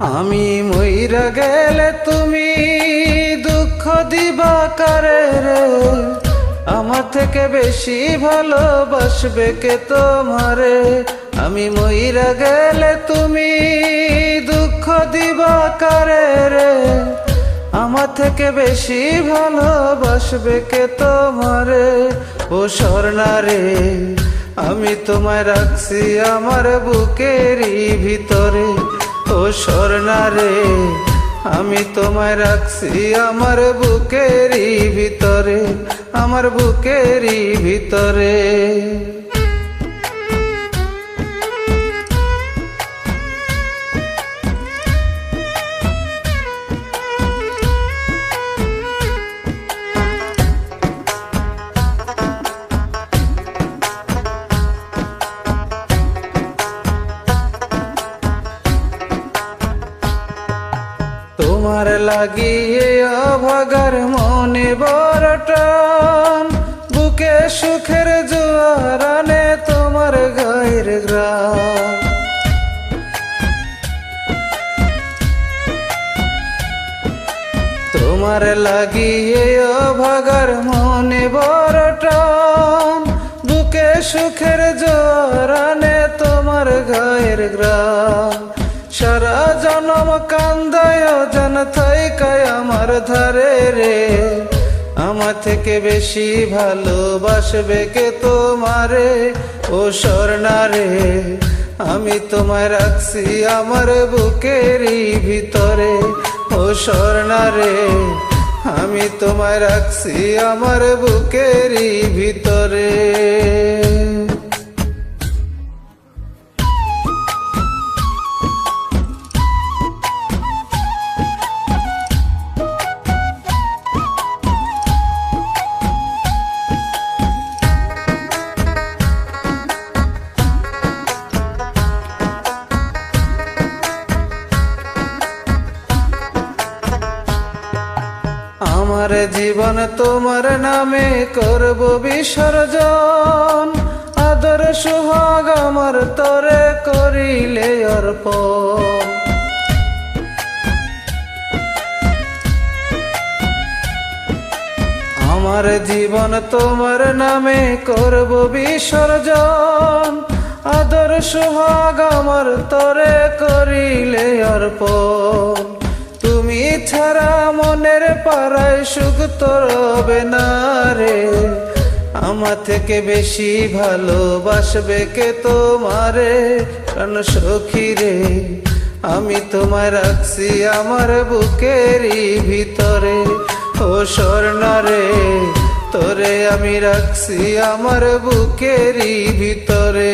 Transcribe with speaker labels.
Speaker 1: আমি মইরা গেলে তুমি দুঃখ দিবা কারে রে? আমার থেকে বেশি ভালোবাসবে কে তোমারে? আমি মইরা গেলে তুমি দুঃখ দিবা কারে রে? আমার থেকে বেশি ভালোবাসবে কে তোমারে? ও স্বর্ণা রে আমি তোমায় রাখছি আমার বুকেরই ভিতরে। ও স্বর্ণা রে আমি তোমায় রাখছি আমার বুকেরই ভিতরে আমার বুকেরই ভিতরে। তোমার লাগিয়ে অভাগার মনে বড় টান বুকে সুখের জোয়ার আনে তোমার গায়ের গ্রাম। তোমার লাগিয়ে অভাগার মনে বড় টান বুকে সুখের জোয়ার আনে তোমার গায়ের গ্রাম। সারা জনম কান্দায় জন থাইকায় আমার ধারে রে। আমার থেকে বেশি ভালোবাসবে কে তোমারে? ও স্বর্ণা রে আমি তোমায় রাখছি আমার বুকেরই ভিতরে। ও স্বর্ণা রে আমি তোমায় রাখছি আমার বুকেরই ভিতরে। আমার জীবন তোমার নামে করব বিসর্জন। আদর সুহাগ আমার তরে করিলে অর্পণ। আমার জীবন তোমার নামে করব বিসর্জন। আদর সোহাগ আমার তরে করিলে অর্পণ। ছাড়া মনের পাড়ায় সুখ তরবে না রে। আমার থেকে বেশি ভালোবাসবে কে তোমারে? কারণ সখী রে, আমি তোমায় রাখছি আমার বুকেরই ভিতরে। ও স্বর্ণা রে, তোরে আমি রাখছি আমার বুকেরই ভিতরে।